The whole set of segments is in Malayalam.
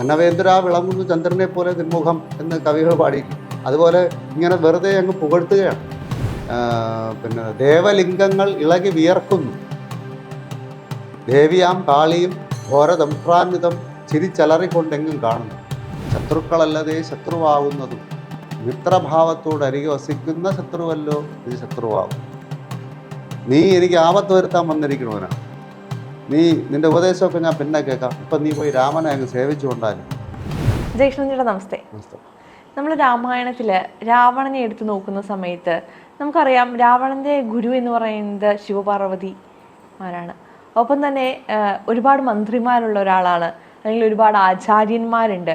മന്നവേന്ദ്ര വിളങ്ങുന്നു ചന്ദ്രനെ പോലെ നിർമുഖം എന്ന് കവികൾ പാടി. അതുപോലെ ഇങ്ങനെ വെറുതെ അങ്ങ് പുകഴ്ത്തുകയാണ്. പിന്നെ ദേവലിംഗങ്ങൾ ഇളകി വിയർക്കുന്നു. ദേവിയാം കാളിയും ഘോരതന്ത്രാന്വിതം ചിരിച്ചലറിക്കൊണ്ടെങ്ങും കാണുന്നു. ശത്രുക്കളല്ലതേ ശത്രുവാകുന്നതും. മിത്രഭാവത്തോട് അരികെ വസിക്കുന്ന ശത്രുവല്ലോ ഇത് ശത്രുവാകും നീ എനിക്ക് ആപത്ത് വരുത്താൻ വന്നിരിക്കണവനാണ് നീ നിന്റെ ഉപദേശമൊക്കെ ഞാൻ പിന്നെ കേൾക്കാം. ഇപ്പം നീ പോയി രാമനെ അങ്ങ് സേവിച്ചുകൊണ്ടാലും ജയകൃഷ്ണൻജിയുടെ നമസ്തേ. നമ്മൾ രാമായണത്തിൽ രാവണനെ എടുത്തു നോക്കുന്ന സമയത്ത് നമുക്കറിയാം രാവണന്റെ ഗുരു എന്ന് പറയുന്നത് ശിവപാർവതിമാരാണ് ഒപ്പം തന്നെ ഒരുപാട് മന്ത്രിമാരുള്ള ഒരാളാണ്. അല്ലെങ്കിൽ ഒരുപാട് ആചാര്യന്മാരുണ്ട്.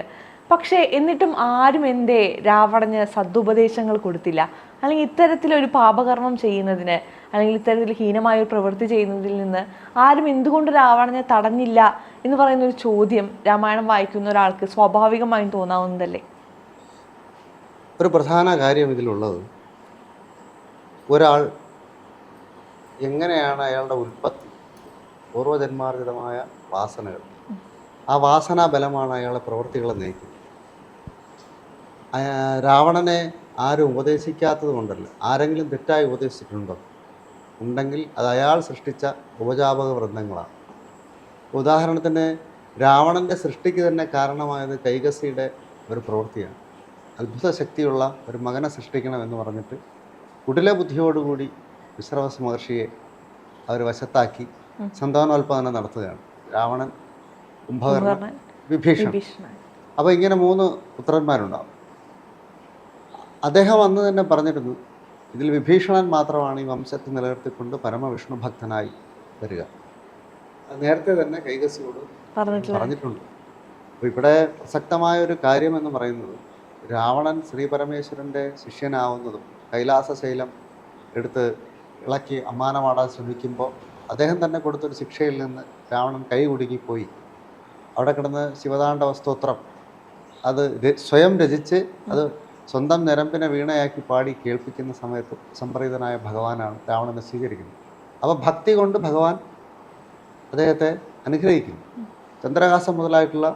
പക്ഷേ എന്നിട്ടും ആരും എന്തേ രാവണന് സദുപദേശങ്ങൾ കൊടുത്തില്ല. അല്ലെങ്കിൽ ഇത്തരത്തിലൊരു പാപകർമ്മം ചെയ്യുന്നതിന് അല്ലെങ്കിൽ ഇത്തരത്തിൽ ഹീനമായ ഒരു പ്രവൃത്തി ചെയ്യുന്നതിൽ നിന്ന് ആരും എന്തുകൊണ്ട് രാവണനെ തടഞ്ഞില്ല എന്ന് പറയുന്ന ഒരു ചോദ്യം രാമായണം വായിക്കുന്ന ഒരാൾക്ക് സ്വാഭാവികമായും തോന്നാവുന്നതല്ലേ? ഒരു പ്രധാന കാര്യം ഇതിലുള്ളത് ഒരാൾ എങ്ങനെയാണ് അയാളുടെ ഉൽപ്പത്തി പൂർവജന്മാർജിതമായ വാസനകൾ ആ വാസനാ ബലമാണ് അയാളെ പ്രവൃത്തികളെ നയിക്കുന്നത്. രാവണനെ ആരും ഉപദേശിക്കാത്തത് കൊണ്ടല്ല ആരെങ്കിലും തെറ്റായി ഉപദേശിച്ചിട്ടുണ്ടോ? ഉണ്ടെങ്കിൽ അത് അയാൾ സൃഷ്ടിച്ച ഉപജാപക വൃന്ദങ്ങളാണ്. ഉദാഹരണത്തിന് രാവണന്റെ സൃഷ്ടിക്ക് തന്നെ കാരണമായത് കൈകസിയുടെ ഒരു പ്രവൃത്തിയാണ്. അത്ഭുത ശക്തിയുള്ള ഒരു മകനെ സൃഷ്ടിക്കണം എന്ന് പറഞ്ഞിട്ട് കുടില ബുദ്ധിയോടുകൂടി വിശ്രവസ് മഹർഷിയെ അവർ വശത്താക്കി സന്താനോൽപാദനം നടത്തുകയാണ്. രാവണൻ കുംഭകർണൻ വിഭീഷണൻ. അപ്പോൾ ഇങ്ങനെ മൂന്ന് പുത്രന്മാരുണ്ടാവും. അദ്ദേഹം അന്ന് തന്നെ പറഞ്ഞിരുന്നു ഇതിൽ വിഭീഷണൻ മാത്രമാണ് ഈ വംശത്തെ നിലനിർത്തിക്കൊണ്ട് പരമവിഷ്ണു ഭക്തനായി വരിക. നേരത്തെ തന്നെ കൈകസിയോട് പറഞ്ഞിട്ടുണ്ട്. അപ്പോൾ ഇവിടെ പ്രസക്തമായ ഒരു കാര്യമെന്ന് പറയുന്നത് രാവണൻ ശ്രീ പരമേശ്വരന്റെ ശിഷ്യനാവുന്നതും കൈലാസശൈലം എടുത്ത് ഇളക്കി അമ്മാനമാടാൻ ശ്രമിക്കുമ്പോൾ അദ്ദേഹം തന്നെ കൊടുത്തൊരു ശിക്ഷയിൽ നിന്ന് രാവണൻ കൈ കുടുങ്ങിപ്പോയി അവിടെ കിടന്ന് ശിവതാണ്ഡവ സ്തോത്രം അത് സ്വയം രചിച്ച് അത് സ്വന്തം നിരമ്പിനെ വീണയാക്കി പാടി കേൾപ്പിക്കുന്ന സമയത്ത് സംപ്രീതനായ ഭഗവാനാണ് രാവണനെ സ്വീകരിക്കുന്നത്. അപ്പോൾ ഭക്തി കൊണ്ട് ഭഗവാൻ അദ്ദേഹത്തെ അനുഗ്രഹിക്കുന്നു. ചന്ദ്രഹാസം മുതലായിട്ടുള്ള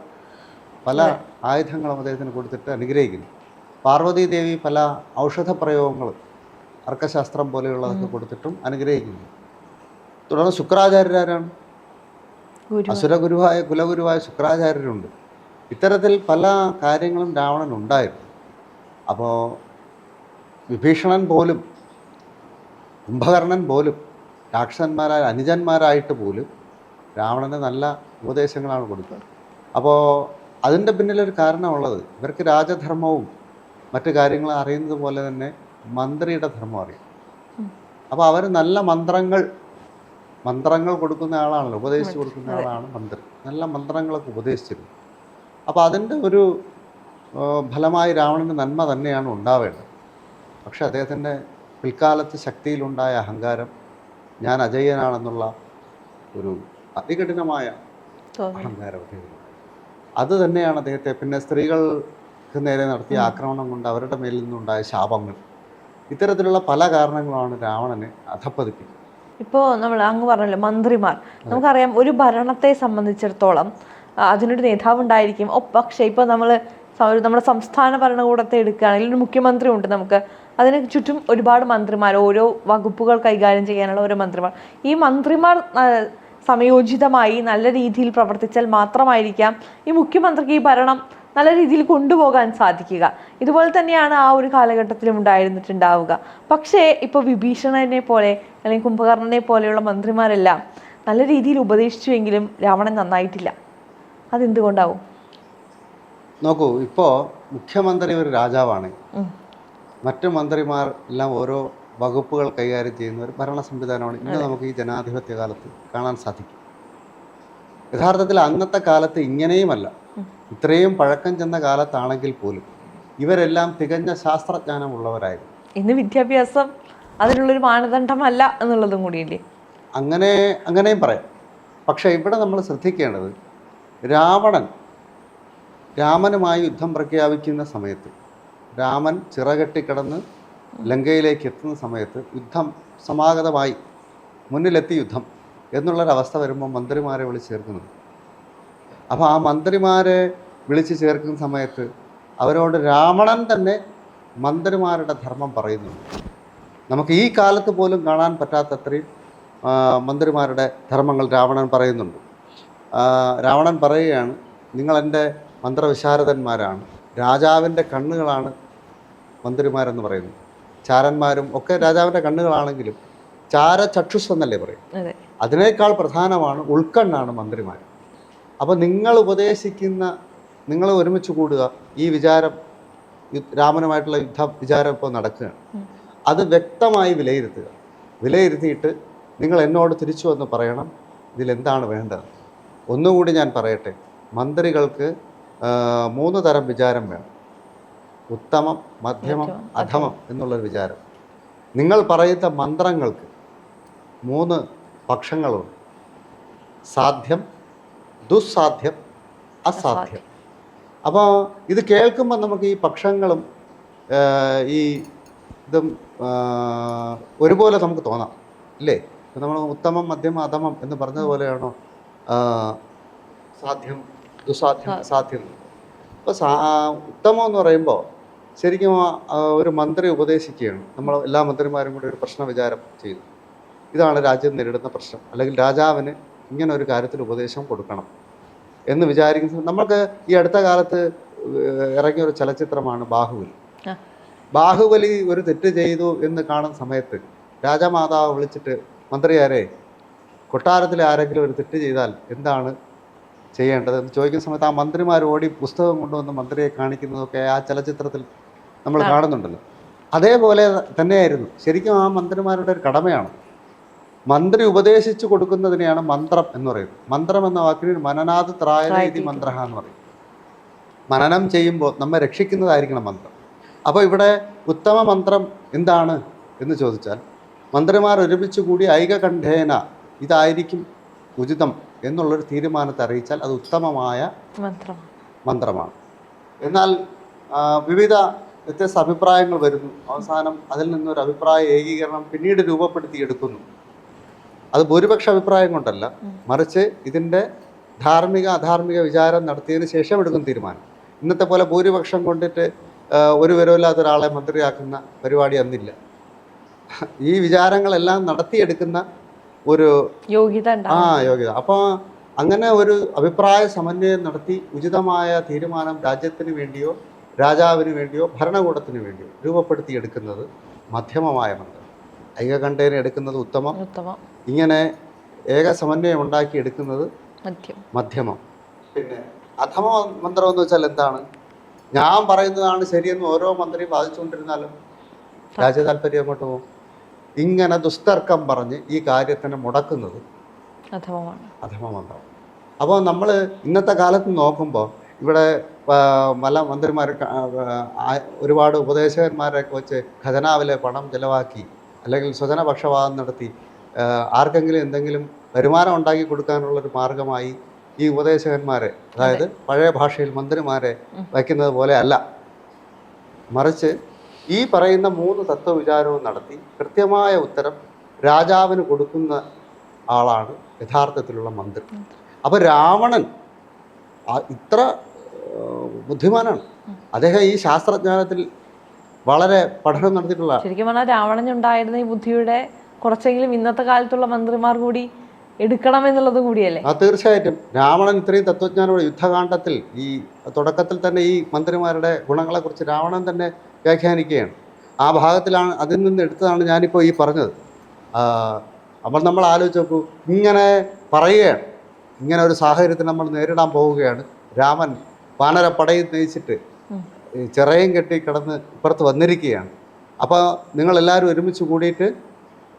പല ആയുധങ്ങളും അദ്ദേഹത്തിന് കൊടുത്തിട്ട് അനുഗ്രഹിക്കുന്നു. പാർവതീദേവി പല ഔഷധ പ്രയോഗങ്ങളും അർക്കശാസ്ത്രം പോലെയുള്ളതൊക്കെ കൊടുത്തിട്ടും അനുഗ്രഹിക്കുന്നു. തുടർന്ന് ശുക്രാചാര്യരാരാണ്? ഗുരു അസുരഗുരുവായ കുലഗുരുവായ ശുക്രാചാര്യരുണ്ട്. ഇത്തരത്തിൽ പല കാര്യങ്ങളും രാവണൻ ഉണ്ടായിരുന്നു അപ്പോൾ വിഭീഷണൻ പോലും കുംഭകർണൻ പോലും രാക്ഷസന്മാരായ അനുജന്മാരായിട്ട് പോലും രാവണന് നല്ല ഉപദേശങ്ങളാണ് കൊടുത്തത്. അപ്പോൾ അതിന്റെ പിന്നിലൊരു കാരണമുള്ളത് ഇവർക്ക് രാജധർമ്മവും മറ്റു കാര്യങ്ങളും അറിയുന്നത് പോലെ തന്നെ മന്ത്രിയുടെ ധർമ്മം അറിയാം. അപ്പോൾ അവർ നല്ല മന്ത്രങ്ങൾ മന്ത്രങ്ങൾ കൊടുക്കുന്ന ആളാണല്ലോ ഉപദേശിച്ച് കൊടുക്കുന്ന ആളാണ് മന്ത്രി. നല്ല മന്ത്രങ്ങളൊക്കെ ഉപദേശിച്ചിരുന്നു. അപ്പോൾ അതിന്റെ ഒരു ഫലമായി രാവണന് നന്മ തന്നെയാണ് ഉണ്ടാവേണ്ടത്. പക്ഷെ അദ്ദേഹത്തിന്റെ പിൽക്കാലത്ത് ശക്തിയിലുണ്ടായ അഹങ്കാരം ഞാൻ അജയ്യനാണെന്നുള്ള ഒരു അതികഠിനമായ അഹങ്കാരം അദ്ദേഹത്തിന് അത് തന്നെയാണ് അദ്ദേഹത്തെ പിന്നെ സ്ത്രീകൾക്ക് നേരെ നടത്തിയ ആക്രമണം കൊണ്ട് അവരുടെ മേലിൽ നിന്നുണ്ടായ ശാപങ്ങൾ. ഇത്തരത്തിലുള്ള പല കാരണങ്ങളാണ് രാവണനെ അധപ്പതിപ്പിക്കുന്നത് ഇപ്പോൾ നമ്മൾ അങ്ങ് പറഞ്ഞല്ലോ മന്ത്രിമാർ. നമുക്കറിയാം ഒരു ഭരണത്തെ സംബന്ധിച്ചിടത്തോളം അതിനൊരു നേതാവ് ഉണ്ടായിരിക്കും പക്ഷേ ഇപ്പോൾ നമ്മൾ നമ്മുടെ സംസ്ഥാന ഭരണകൂടത്തെ എടുക്കുകയാണെങ്കിൽ ഒരു മുഖ്യമന്ത്രി ഉണ്ട് നമുക്ക്. അതിന് ചുറ്റും ഒരുപാട് മന്ത്രിമാർ ഓരോ വകുപ്പുകൾ കൈകാര്യം ചെയ്യാനുള്ള ഓരോ മന്ത്രിമാർ. ഈ മന്ത്രിമാർ സമയോചിതമായി നല്ല രീതിയിൽ പ്രവർത്തിച്ചാൽ മാത്രമായിരിക്കാം ഈ മുഖ്യമന്ത്രിക്ക് ഈ ഭരണം നല്ല രീതിയിൽ കൊണ്ടുപോകാൻ സാധിക്കുക. ഇതുപോലെ തന്നെയാണ് ആ ഒരു കാലഘട്ടത്തിലും ഉണ്ടായിരുന്നിട്ടുണ്ടാവുക. പക്ഷേ ഇപ്പോൾ വിഭീഷണനെ പോലെ അല്ലെങ്കിൽ കുംഭകർണനെ പോലെയുള്ള മന്ത്രിമാരെല്ലാം നല്ല രീതിയിൽ ഉപദേശിച്ചുവെങ്കിലും രാവണൻ നന്നായിട്ടില്ല. അതെന്തുകൊണ്ടാവും? നോക്കൂ ഇപ്പോൾ മുഖ്യമന്ത്രി ഒരു രാജാവാണ്. മറ്റ് മന്ത്രിമാർ എല്ലാം ഓരോ വകുപ്പുകൾ കൈകാര്യം ചെയ്യുന്ന ഒരു ഭരണ സംവിധാനമാണ് ഇന്ന് നമുക്ക് ഈ ജനാധിപത്യ കാലത്ത് കാണാൻ സാധിക്കും. യഥാർത്ഥത്തിൽ അന്നത്തെ കാലത്ത് ഇങ്ങനെയുമല്ല. ഇത്രയും പഴക്കം ചെന്ന കാലത്താണെങ്കിൽ പോലും ഇവരെല്ലാം തികഞ്ഞ ശാസ്ത്രജ്ഞാനമുള്ളവരായിരുന്നു. ഇന്ന് വിദ്യാഭ്യാസം അതിനുള്ളൊരു മാനദണ്ഡമല്ല എന്നുള്ളതും കൂടിയില്ലേ? അങ്ങനെ അങ്ങനെയും പറയാം. പക്ഷേ ഇവിടെ നമ്മൾ ശ്രദ്ധിക്കേണ്ടത് രാവണൻ രാമനുമായി യുദ്ധം പ്രഖ്യാപിക്കുന്ന സമയത്ത് രാമൻ ചിറകെട്ടിക്കിടന്ന് ലങ്കയിലേക്ക് എത്തുന്ന സമയത്ത് യുദ്ധം സമാഗതമായി മുന്നിലെത്തി യുദ്ധം എന്നുള്ളൊരവസ്ഥ വരുമ്പോൾ മന്ത്രിമാരെ വിളിച്ച് ചേർക്കുന്നത്. അപ്പോൾ ആ മന്ത്രിമാരെ വിളിച്ചു ചേർക്കുന്ന സമയത്ത് അവരോട് രാവണൻ തന്നെ മന്ത്രിമാരുടെ ധർമ്മം പറയുന്നുണ്ട് നമുക്ക് ഈ കാലത്ത് പോലും കാണാൻ പറ്റാത്തത്രയും മന്ത്രിമാരുടെ ധർമ്മങ്ങൾ രാവണൻ പറയുന്നുണ്ട്. രാവണൻ പറയുകയാണ് നിങ്ങൾ എന്റെ മന്ത്രവിശാരദന്മാരാണ്. രാജാവിന്റെ കണ്ണുകളാണ് മന്ത്രിമാരെന്ന് പറയുന്നത്. ചാരന്മാരും ഒക്കെ രാജാവിന്റെ കണ്ണുകളാണെങ്കിലും ചാര ചക്ഷുസ് എന്നല്ലേ പറയും. അതിനേക്കാൾ പ്രധാനമാണ് ഉൾക്കണ്ണാണ് മന്ത്രിമാർ അപ്പോൾ നിങ്ങൾ ഉപദേശിക്കുന്ന നിങ്ങൾ ഒരുമിച്ച് കൂടുക ഈ വിചാരം രാമനുമായിട്ടുള്ള യുദ്ധ വിചാരം ഇപ്പോൾ നടക്കുകയാണ്. അത് വ്യക്തമായി വിലയിരുത്തുക. വിലയിരുത്തിയിട്ട് നിങ്ങൾ എന്നോട് തിരിച്ചു വന്ന് പറയണം ഇതിലെന്താണ് വേണ്ടത്? ഒന്നുകൂടി ഞാൻ പറയട്ടെ. മന്ത്രികൾക്ക് മൂന്ന് തരം വിചാരം വേണം. ഉത്തമം മധ്യമം അധമം. എന്നുള്ളൊരു വിചാരം. നിങ്ങൾ പറയുന്ന മന്ത്രങ്ങൾക്ക് മൂന്ന് പക്ഷങ്ങളുണ്ട്. സാധ്യം ദുസ്സാധ്യം അസാധ്യം. അപ്പോൾ ഇത് കേൾക്കുമ്പോൾ നമുക്ക് ഈ പക്ഷങ്ങളും ഈ ഇതും ഒരുപോലെ നമുക്ക് തോന്നാം. ഇല്ലേ? നമ്മൾ ഉത്തമം മധ്യമം അധമം എന്ന് പറഞ്ഞതുപോലെയാണോ സാധ്യം ദുസ്സാധ്യം അസാധ്യം അപ്പോൾ സാ ഉത്തമം എന്ന് പറയുമ്പോൾ ശരിക്കും ഒരു മന്ത്രി ഉപദേശിക്കുകയാണ്. നമ്മൾ എല്ലാ മന്ത്രിമാരും കൂടി ഒരു പ്രശ്ന വിചാരം ചെയ്തു ഇതാണ് രാജ്യം നേരിടുന്ന പ്രശ്നം. അല്ലെങ്കിൽ രാജാവിന് ഇങ്ങനെ ഒരു കാര്യത്തിൽ ഉപദേശം കൊടുക്കണം എന്ന് വിചാരിക്കുന്ന നമുക്ക് ഈ അടുത്ത കാലത്ത് ഇറങ്ങിയ ഒരു ചലച്ചിത്രമാണ് ബാഹുബലി. ബാഹുബലി ഒരു തെറ്റ് ചെയ്തു എന്ന് കാണുന്ന സമയത്ത് രാജമാതാവ് വിളിച്ചിട്ട് മന്ത്രിയാരെ കൊട്ടാരത്തിലെ ആരെങ്കിലും ഒരു തെറ്റ് ചെയ്താൽ എന്താണ് ചെയ്യേണ്ടത്. എന്ന് ചോദിക്കുന്ന സമയത്ത് ആ മന്ത്രിമാർ ഓടി പുസ്തകം കൊണ്ടുവന്ന് മന്ത്രിയെ കാണിക്കുന്നതൊക്കെ ആ ചലച്ചിത്രത്തിൽ നമ്മൾ കാണുന്നുണ്ടല്ലോ. അതേപോലെ തന്നെയായിരുന്നു. ശരിക്കും ആ മന്ത്രിമാരുടെ ഒരു കടമയാണ്. മന്ത്രി ഉപദേശിച്ചു കൊടുക്കുന്നതിനെയാണ് മന്ത്രം എന്ന് പറയുന്നത്. മന്ത്രം എന്ന വാക്കിന് മനനാഥ് ത്രായരീതി മന്ത്ര എന്ന് പറയും. മനനം ചെയ്യുമ്പോൾ നമ്മെ രക്ഷിക്കുന്നതായിരിക്കണം മന്ത്രം. അപ്പോൾ ഇവിടെ ഉത്തമ മന്ത്രം എന്താണ് എന്ന് ചോദിച്ചാൽ മന്ത്രിമാർ ഒരുമിച്ച് കൂടി ഐകകണ്ഠേന ഇതായിരിക്കും ഉചിതം. എന്നുള്ളൊരു തീരുമാനത്തെ അറിയിച്ചാൽ അത് ഉത്തമമായ മന്ത്രം മന്ത്രമാണ്. എന്നാൽ വിവിധ വ്യത്യസ്ത അഭിപ്രായങ്ങൾ വരുന്നു. അവസാനം അതിൽ നിന്നൊരു അഭിപ്രായ ഏകീകരണം പിന്നീട് രൂപപ്പെടുത്തിയെടുക്കുന്നു അത് ഭൂരിപക്ഷ അഭിപ്രായം കൊണ്ടല്ല. മറിച്ച് ഇതിന്റെ ധാർമ്മിക അധാർമിക വിചാരം നടത്തിയതിന് ശേഷം എടുക്കുന്ന തീരുമാനം. ഇന്നത്തെ പോലെ ഭൂരിപക്ഷം കൊണ്ടിട്ട് ഒരു വിവരമില്ലാത്ത ഒരാളെ മന്ത്രിയാക്കുന്ന പരിപാടി അന്നില്ല. ഈ വിചാരങ്ങളെല്ലാം നടത്തിയെടുക്കുന്ന ഒരു യോഗ്യത ആ യോഗ്യത. അപ്പോൾ അങ്ങനെ ഒരു അഭിപ്രായ സമന്വയം നടത്തി ഉചിതമായ തീരുമാനം രാജ്യത്തിന് വേണ്ടിയോ രാജാവിന് വേണ്ടിയോ ഭരണകൂടത്തിന് വേണ്ടിയോ രൂപപ്പെടുത്തിയെടുക്കുന്നത് മധ്യമമായ മന്ത്രം. ഐകകണ്ഠേന എടുക്കുന്നത് ഉത്തമം. ഉത്തമം. ഇങ്ങനെ ഏക സമന്വയം ഉണ്ടാക്കി എടുക്കുന്നത് മധ്യമം. പിന്നെ അധമ മന്ത്രം എന്ന് വെച്ചാൽ എന്താണ്? ഞാൻ പറയുന്നതാണ് ശരിയെന്ന് ഓരോ മന്ത്രിയും വാദിച്ചുകൊണ്ടിരുന്നാലും രാജ്യ താല്പര്യം അങ്ങോട്ട് പോകും? ഇങ്ങനെ ദുസ്തർക്കം പറഞ്ഞ് ഈ കാര്യത്തിന് മുടക്കുന്നത് അധമമന്ത്രം. അപ്പോൾ നമ്മൾ ഇന്നത്തെ കാലത്ത് നോക്കുമ്പോൾ ഇവിടെ പല മന്ത്രിമാർ ഒരുപാട് ഉപദേശകന്മാരൊക്കെ വെച്ച് ഖജനാവിലെ പണം ചിലവാക്കി അല്ലെങ്കിൽ സ്വജനപക്ഷപാതം നടത്തി ആർക്കെങ്കിലും എന്തെങ്കിലും വരുമാനം ഉണ്ടാക്കി കൊടുക്കാനുള്ളൊരു മാർഗമായി ഈ ഉപദേശകന്മാരെ അതായത് പഴയ ഭാഷയിൽ മന്ത്രിമാരെ വയ്ക്കുന്നത് പോലെ അല്ല. മറിച്ച് ഈ പറയുന്ന മൂന്ന് തത്വവിചാരവും നടത്തി കൃത്യമായ ഉത്തരം രാജാവിന് കൊടുക്കുന്ന ആളാണ് യഥാർത്ഥത്തിലുള്ള മന്ത്രി. അപ്പോൾ രാവണൻ ഇത്ര ബുദ്ധിമാനാണ്. അദ്ദേഹം ഈ ശാസ്ത്രജ്ഞാനത്തിൽ വളരെ പഠനം നടത്തിയിട്ടുള്ള ശരിക്കും പറഞ്ഞാൽ രാവണനുണ്ടായിരുന്ന ഈ ബുദ്ധിയുടെ കുറച്ചെങ്കിലും ഇന്നത്തെ കാലത്തുള്ള മന്ത്രിമാർ കൂടി എടുക്കണം എന്നുള്ളത് കൂടിയല്ലേ? ആ തീർച്ചയായിട്ടും. രാവണൻ ഇത്രയും തത്വജ്ഞാനോട് യുദ്ധകാണ്ഡത്തിൽ ഈ തുടക്കത്തിൽ തന്നെ ഈ മന്ത്രിമാരുടെ ഗുണങ്ങളെക്കുറിച്ച് രാവണൻ തന്നെ വ്യാഖ്യാനിക്കുകയാണ്. ആ ഭാഗത്തിലാണ് അതിൽ നിന്ന് എടുത്തതാണ് ഞാനിപ്പോൾ ഈ പറഞ്ഞത്. അപ്പോൾ നമ്മൾ ആലോചിച്ച് നോക്കൂ ഇങ്ങനെ പറയുകയാണ്. ഇങ്ങനെ ഒരു സാഹചര്യത്തിൽ നമ്മൾ നേരിടാൻ പോവുകയാണ്. രാമൻ വാനരപ്പടയിൽ നയിച്ചിട്ട് ചിറയും കെട്ടി കിടന്ന് ഇപ്പുറത്ത് വന്നിരിക്കുകയാണ്. അപ്പോൾ നിങ്ങളെല്ലാവരും ഒരുമിച്ച് കൂടിയിട്ട്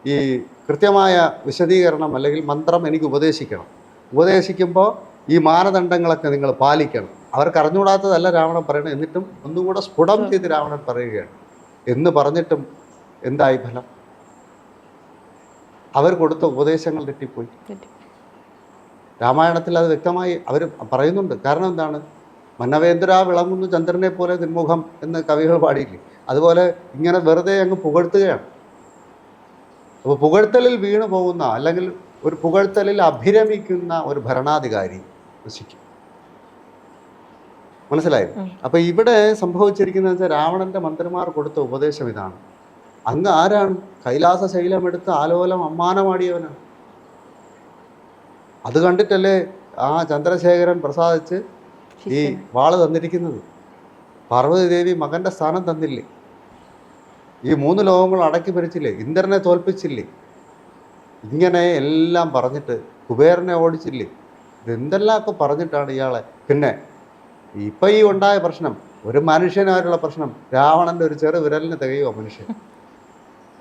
ഈ കൃത്യമായ വിശദീകരണം അല്ലെങ്കിൽ മന്ത്രം എനിക്ക് ഉപദേശിക്കണം. ഉപദേശിക്കുമ്പോൾ ഈ മാനദണ്ഡങ്ങളൊക്കെ നിങ്ങൾ പാലിക്കണം. അവർക്ക് അറിഞ്ഞുകൂടാത്തതല്ല രാവണൻ പറയണം എന്നിട്ടും ഒന്നും കൂടെ സ്ഫുടം ചെയ്ത് രാവണൻ പറയുകയാണ്. എന്ന് പറഞ്ഞിട്ടും എന്തായി ഫലം? അവർ കൊടുത്ത ഉപദേശങ്ങൾ തെറ്റിപ്പോയി. രാമായണത്തിൽ അത് വ്യക്തമായി അവർ പറയുന്നുണ്ട്. കാരണം എന്താണ്? മന്നവേന്ദ്ര വിളങ്ങുന്നു ചന്ദ്രനെ പോലെ നിർമുഖം എന്ന് കവികൾ പാടിയില്ലേ? അതുപോലെ ഇങ്ങനെ വെറുതെ അങ്ങ് പുകഴ്ത്തുകയാണ്. അപ്പോൾ പുകഴ്ത്തലിൽ വീണു പോകുന്ന അല്ലെങ്കിൽ ഒരു പുകഴ്ത്തലിൽ അഭിരമിക്കുന്ന ഒരു ഭരണാധികാരി നശിക്കും മനസ്സിലായോ? അപ്പൊ ഇവിടെ സംഭവിച്ചിരിക്കുന്നത് വെച്ചാൽ രാവണന്റെ മന്ത്രിമാർ കൊടുത്ത ഉപദേശം ഇതാണ്. അങ്ങ് ആരാണ്? കൈലാസ ശൈലം എടുത്ത് ആലോലം അമ്മാനമാടിയവനാണ്. അത് കണ്ടിട്ടല്ലേ ആ ചന്ദ്രശേഖരൻ പ്രസാദിച്ച് ഈ വാൾ തന്നിരിക്കുന്നത്? പാർവതി ദേവി മകന്റെ സ്ഥാനം തന്നില്ലേ? ഈ മൂന്ന് ലോകങ്ങൾ അടക്കി ഭരിച്ചില്ലേ? ഇന്ദ്രനെ തോൽപ്പിച്ചില്ലേ? ഇങ്ങനെ എല്ലാം പറഞ്ഞിട്ട് കുബേരനെ ഓടിച്ചില്ലേ? ഇതെന്തെല്ലാമൊക്കെ പറഞ്ഞിട്ടാണ് ഇയാളെ? പിന്നെ ഇപ്പം ഈ ഉണ്ടായ പ്രശ്നം ഒരു മനുഷ്യനായിട്ടുള്ള പ്രശ്നം രാവണന്റെ ഒരു ചെറു വിരലിന് തികയുമോ മനുഷ്യൻ?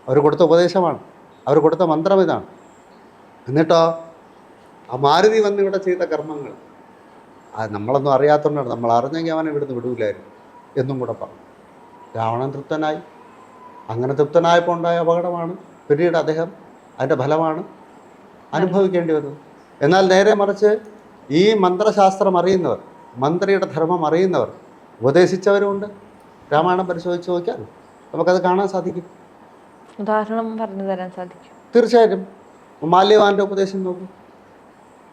അവർ കൊടുത്ത ഉപദേശമാണ് അവർ കൊടുത്ത മന്ത്രം ഇതാണ്. എന്നിട്ടോ ആ മാരുതി വന്ന് ഇവിടെ ചെയ്ത കർമ്മങ്ങൾ അത് നമ്മളൊന്നും അറിയാത്തതുകൊണ്ടാണ് നമ്മൾ അറിഞ്ഞെങ്കിൽ അവനെ ഇവിടുന്ന് വിടൂലായിരുന്നു എന്നും കൂടെ പറഞ്ഞു. രാവണൻ തൃപ്തനായി. അങ്ങനെ തൃപ്തനായപ്പോൾ ഉണ്ടായ അപകടമാണ്. പിന്നീട് അദ്ദേഹം അതിന്റെ ഫലമാണ് അനുഭവിക്കേണ്ടി വന്നത്. എന്നാൽ നേരെ മറിച്ച് ഈ മന്ത്രശാസ്ത്രം അറിയുന്നവർ മന്ത്രിയുടെ ധർമ്മം അറിയുന്നവർ ഉപദേശിച്ചവരുമുണ്ട്. രാമായണം പരിശോധിച്ച് നോക്കിയാൽ നമുക്കത് കാണാൻ സാധിക്കും. ഉദാഹരണം പറഞ്ഞു തരാൻ സാധിക്കും. തീർച്ചയായിട്ടും. മാല്യവാന്റെ ഉപദേശം നോക്കൂ.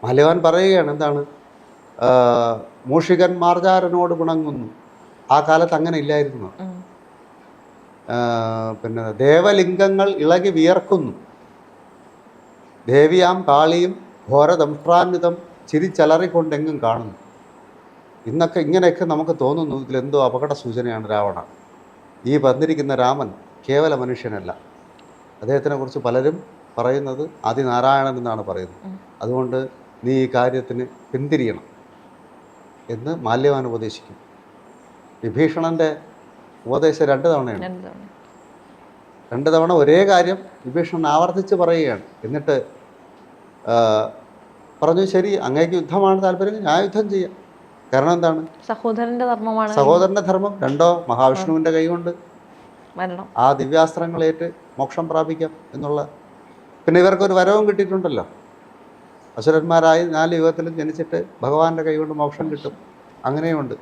മാല്യവാൻ പറയുകയാണ് എന്താണ് മൂഷികൻ മാർജാരനോട് ഗുണങ്ങുന്നു ആ കാലത്ത് അങ്ങനെ ഇല്ലായിരുന്നു. പിന്നെ ദേവലിംഗങ്ങൾ ഇളകി വിയർക്കുന്നു. ദേവിയാം കാളിയും ഘോരദംഷ്ട്രാന്വിതം ചിരിച്ചലറിക്കൊണ്ടെങ്കും കാണുന്നു. ഇന്നൊക്കെ ഇങ്ങനെയൊക്കെ നമുക്ക് തോന്നുന്നു ഇതിലെന്തോ അപകട സൂചനയാണ് രാവണ. ഈ വന്നിരിക്കുന്ന രാമൻ കേവല മനുഷ്യനല്ല. അദ്ദേഹത്തിനെ കുറിച്ച് പലരും പറയുന്നത് ആദിനാരായണൻ എന്നാണ് പറയുന്നത്. അതുകൊണ്ട് നീ ഈ കാര്യത്തിന് പിന്തിരിയണം എന്ന് മാല്യവാൻ ഉപദേശിക്കും. വിഭീഷണന്റെ ഉപദേശം രണ്ട് തവണയാണ്. രണ്ട് തവണ. രണ്ട് തവണ ഒരേ കാര്യം വിഭീഷണൻ ആവർത്തിച്ച് പറയുകയാണ്. എന്നിട്ട് പറഞ്ഞു ശരി അങ്ങേക്ക് യുദ്ധമാണ് താല്പര്യം ഞാൻ യുദ്ധം ചെയ്യാം. കാരണം എന്താണ്? സഹോദരന്റെ ധർമ്മമാണ്. സഹോദരന്റെ ധർമ്മം രണ്ടോ? മഹാവിഷ്ണുവിന്റെ കൈകൊണ്ട്. ആ ദിവ്യാസ്ത്രങ്ങളേറ്റ് മോക്ഷം പ്രാപിക്കാം എന്നുള്ള. പിന്നെ ഇവർക്കൊരു വരവും കിട്ടിയിട്ടുണ്ടല്ലോ. അസുരന്മാരായി നാല് യുഗത്തിലും ജനിച്ചിട്ട് ഭഗവാന്റെ കൈകൊണ്ട് മോക്ഷം കിട്ടും. അങ്ങനെയുമുണ്ട്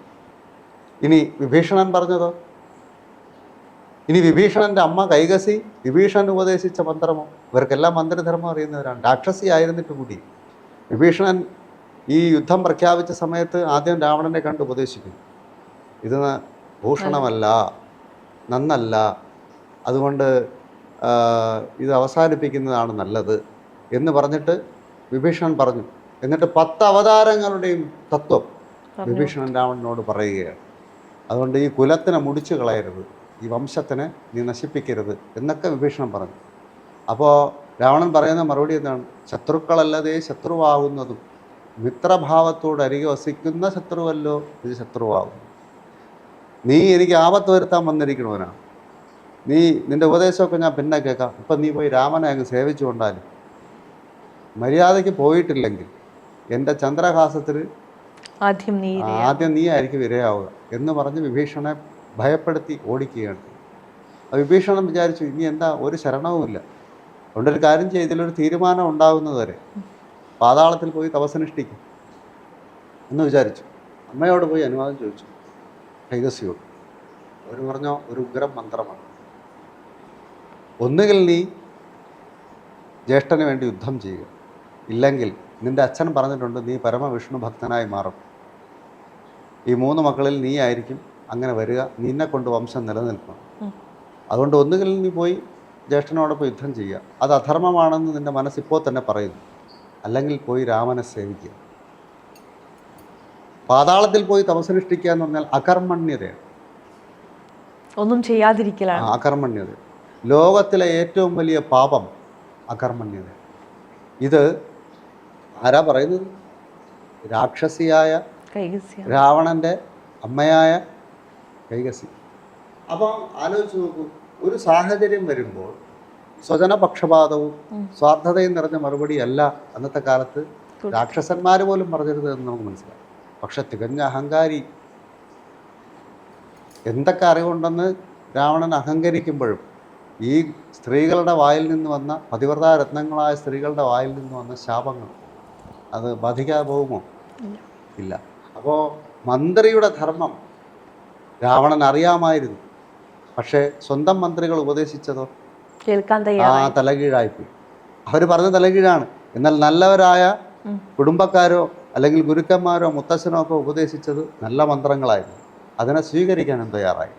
ഇനി വിഭീഷണൻ പറഞ്ഞതോ? ഇനി വിഭീഷണന്റെ അമ്മ കൈകസി വിഭീഷണൻ ഉപദേശിച്ച മന്ത്രമോ? ഇവർക്കെല്ലാം മന്ത്രധർമ്മം അറിയുന്നവരാണ്. രാക്ഷസി ആയിരുന്നിട്ട് കൂടി. വിഭീഷണൻ ഈ യുദ്ധം പ്രഖ്യാപിച്ച സമയത്ത് ആദ്യം രാവണനെ കണ്ട് ഉപദേശിക്കും. ഇത് ഭൂഷണമല്ല നന്നല്ല. അതുകൊണ്ട് ഇത് അവസാനിപ്പിക്കുന്നതാണ് നല്ലത് എന്ന് പറഞ്ഞിട്ട് വിഭീഷണൻ പറഞ്ഞു. എന്നിട്ട് പത്ത് അവതാരങ്ങളുടെയും തത്വം വിഭീഷണൻ രാവണനോട് പറയുകയാണ്. അതുകൊണ്ട് ഈ കുലത്തിനെ മുടിച്ചു കളയരുത്. ഈ വംശത്തിനെ നീ നശിപ്പിക്കരുത് എന്നൊക്കെ വിഭീഷണം പറഞ്ഞു. അപ്പോൾ രാവണൻ പറയുന്ന മറുപടി എന്താണ്? ശത്രുക്കളല്ലാതെ ശത്രുവാകുന്നതും. മിത്രഭാവത്തോട് അരികെ വസിക്കുന്ന ശത്രുവല്ലോ ഇത് ശത്രുവാകും നീ എനിക്ക് ആപത്ത് വരുത്താൻ വന്നിരിക്കണവനാണ് നീ നിന്റെ ഉപദേശമൊക്കെ ഞാൻ പിന്നെ കേൾക്കാം. ഇപ്പം നീ പോയി രാമനെ അങ്ങ് സേവിച്ചു കൊണ്ടാലും മര്യാദയ്ക്ക് പോയിട്ടില്ലെങ്കിൽ എന്റെ ചന്ദ്രഹാസത്തിൽ ആദ്യം നീ ആദ്യം നീ ആയിരിക്കും ഇരയാവുക എന്ന് പറഞ്ഞ് വിഭീഷണനെ ഭയപ്പെടുത്തി ഓടിക്കുകയാണ്. വിഭീഷണം വിചാരിച്ചു ഇനി എന്താ? ഒരു ശരണവുമില്ല അതുകൊണ്ടൊരു കാര്യം ചെയ്ത് ഇതിലൊരു തീരുമാനം ഉണ്ടാകുന്നതുവരെ പാതാളത്തിൽ പോയി തപസ്സനുഷ്ഠിക്കും. എന്ന് വിചാരിച്ചു. അമ്മയോട് പോയി അനുവാദം ചോദിച്ചു. കൈകസിയോട് അവർ പറഞ്ഞോ ഒരു ഉഗ്രം മന്ത്രമാണ് ഒന്നുകിൽ നീ ജ്യേഷ്ഠന് വേണ്ടി യുദ്ധം ചെയ്യുക. ഇല്ലെങ്കിൽ നിന്റെ അച്ഛൻ പറഞ്ഞിട്ടുണ്ട് നീ പരമവിഷ്ണു ഭക്തനായി മാറും. ഈ മൂന്ന് മക്കളിൽ നീ ആയിരിക്കും അങ്ങനെ വരിക നിന്നെ കൊണ്ട് വംശം നിലനിൽക്കണം. അതുകൊണ്ട് ഒന്നുകിൽ നീ പോയി ജ്യേഷ്ഠനോടൊപ്പം യുദ്ധം ചെയ്യുക. അത് അധർമ്മമാണെന്ന് നിന്റെ മനസ്സിപ്പോൾ തന്നെ പറയുന്നു. അല്ലെങ്കിൽ പോയി രാമനെ സേവിക്കുക. പാതാളത്തിൽ പോയി തപസനുഷ്ഠിക്കുക എന്ന് പറഞ്ഞാൽ അകർമ്മണ്യതയാണ്. ഒന്നും ചെയ്യാതിരിക്കലാണ്. അകർമ്മണ്യത. ലോകത്തിലെ ഏറ്റവും വലിയ പാപം അകർമ്മണ്യത. ഇത് ആരാ പറയുന്നത്? രാക്ഷസിയായ രാവണന്റെ രാവണന്റെ അമ്മയായ കൈകസി അപ്പം ആലോചിച്ച് നോക്കൂ ഒരു സാഹചര്യം വരുമ്പോൾ സ്വജനപക്ഷപാതവും. സ്വാർത്ഥതയും നിറഞ്ഞ മറുപടി അല്ല അന്നത്തെ കാലത്ത്. രാക്ഷസന്മാർ പോലും പറഞ്ഞിരുന്നത് എന്ന് നമുക്ക് മനസ്സിലാവും പക്ഷെ തികഞ്ഞ അഹങ്കാരി എന്തൊക്കെ അറിവുണ്ടെന്ന് രാവണൻ അഹങ്കരിക്കുമ്പോഴും ഈ സ്ത്രീകളുടെ വായിൽ നിന്ന് വന്ന പതിവ്രതാ രത്നങ്ങളായ സ്ത്രീകളുടെ വായിൽ നിന്ന് വന്ന ശാപങ്ങൾ അത് ബാധിക്കാതെ പോകുമോ ഇല്ല. ഇല്ല അപ്പോൾ മന്ത്രിയുടെ ധർമ്മം രാവണൻ അറിയാമായിരുന്നു. പക്ഷേ സ്വന്തം മന്ത്രികൾ ഉപദേശിച്ചതോ? കേൾക്കാൻ ആ തലകീഴായിപ്പോയി. അവർ പറഞ്ഞ തലകീഴാണ്. എന്നാൽ നല്ലവരായ കുടുംബക്കാരോ അല്ലെങ്കിൽ ഗുരുക്കന്മാരോ മുത്തശ്ശനോ ഒക്കെ ഉപദേശിച്ചത് നല്ല മന്ത്രങ്ങളായിരുന്നു. അതിനെ സ്വീകരിക്കാനും തയ്യാറായി.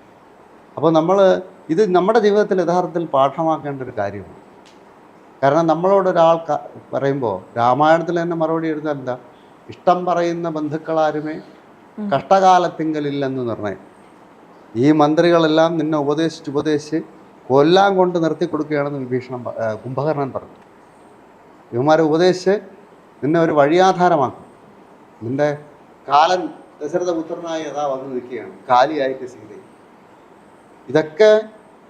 അപ്പോൾ നമ്മൾ ഇത് നമ്മുടെ ജീവിതത്തിൽ യഥാർത്ഥത്തിൽ പാഠമാക്കേണ്ട ഒരു കാര്യമാണ്. കാരണം നമ്മളോട് ഒരാൾ പറയുമ്പോൾ രാമായണത്തിൽ തന്നെ മറുപടി എഴുതാൻ എന്താ? ഇഷ്ടം പറയുന്ന ബന്ധുക്കളാരുമേ. കഷ്ടകാലത്തിങ്കലില്ലെന്ന് നിർണയം. ഈ മന്ത്രികളെല്ലാം നിന്നെ ഉപദേശിച്ച് ഉപദേശിച്ച് കൊല്ലാൻ കൊണ്ട് നിർത്തി കൊടുക്കുകയാണെന്ന് വിഭീഷണം കുംഭകർണൻ പറഞ്ഞു. ഇവന്മാരെ ഉപദേശിച്ച് നിന്നെ ഒരു വഴിയാധാരമാക്കും. നിന്റെ കാലൻ ദശരഥപുത്രനായി അതാ വന്നു നിൽക്കുകയാണ്. കാലിയായിട്ട് സീത ഇതൊക്കെ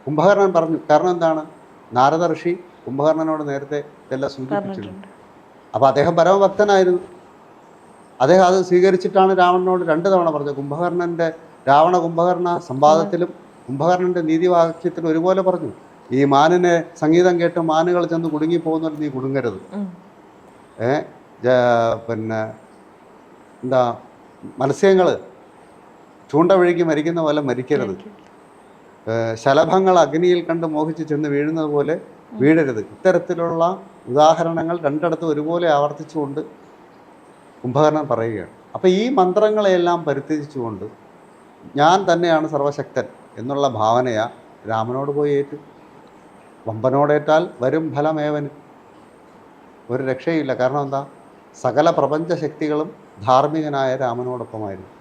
കുംഭകർണൻ പറഞ്ഞു. കാരണം എന്താണ്? നാരദ ഋഷി കുംഭകർണനോട് നേരത്തെ ഇതെല്ലാം സൂചിപ്പിച്ചിട്ടുണ്ട് അപ്പോൾ അദ്ദേഹം പരമഭക്തനായിരുന്നു. അദ്ദേഹം അത് സ്വീകരിച്ചിട്ടാണ് രാവണനോട് രണ്ട് തവണ പറഞ്ഞത്. കുംഭകർണന്റെ രാവണ കുംഭകർണ സംവാദത്തിലും കുംഭകർണന്റെ നീതിവാക്യത്തിലും ഒരുപോലെ പറഞ്ഞു. ഈ മാനിനെ സംഗീതം കേട്ട് മാനുകൾ ചെന്ന് കുടുങ്ങി പോകുന്നവർ നീ കുടുങ്ങരുത്. ഏ? പിന്നെ എന്താ മത്സ്യങ്ങൾ ചൂണ്ട വഴിക്ക് മരിക്കുന്ന പോലെ മരിക്കരുത്. ശലഭങ്ങൾ അഗ്നിയിൽ കണ്ട് മോഹിച്ച് ചെന്ന് വീഴുന്നത് പോലെ വീഴരുത്. ഇത്തരത്തിലുള്ള ഉദാഹരണങ്ങൾ രണ്ടിടത്തും ഒരുപോലെ ആവർത്തിച്ചുകൊണ്ട് കുംഭകർണൻ പറയുകയാണ്. അപ്പോൾ ഈ മന്ത്രങ്ങളെയെല്ലാം പരിത്യജിച്ചുകൊണ്ട് ഞാൻ തന്നെയാണ് സർവശക്തൻ എന്നുള്ള ഭാവനയാ രാമനോട് പോയി ഏറ്റു. വമ്പനോടേറ്റാൽ വരും ഫലമേവന് ഒരു രക്ഷയില്ല കാരണം എന്താ? സകല പ്രപഞ്ചശക്തികളും ധാർമ്മികനായ രാമനോടൊപ്പമായിരുന്നു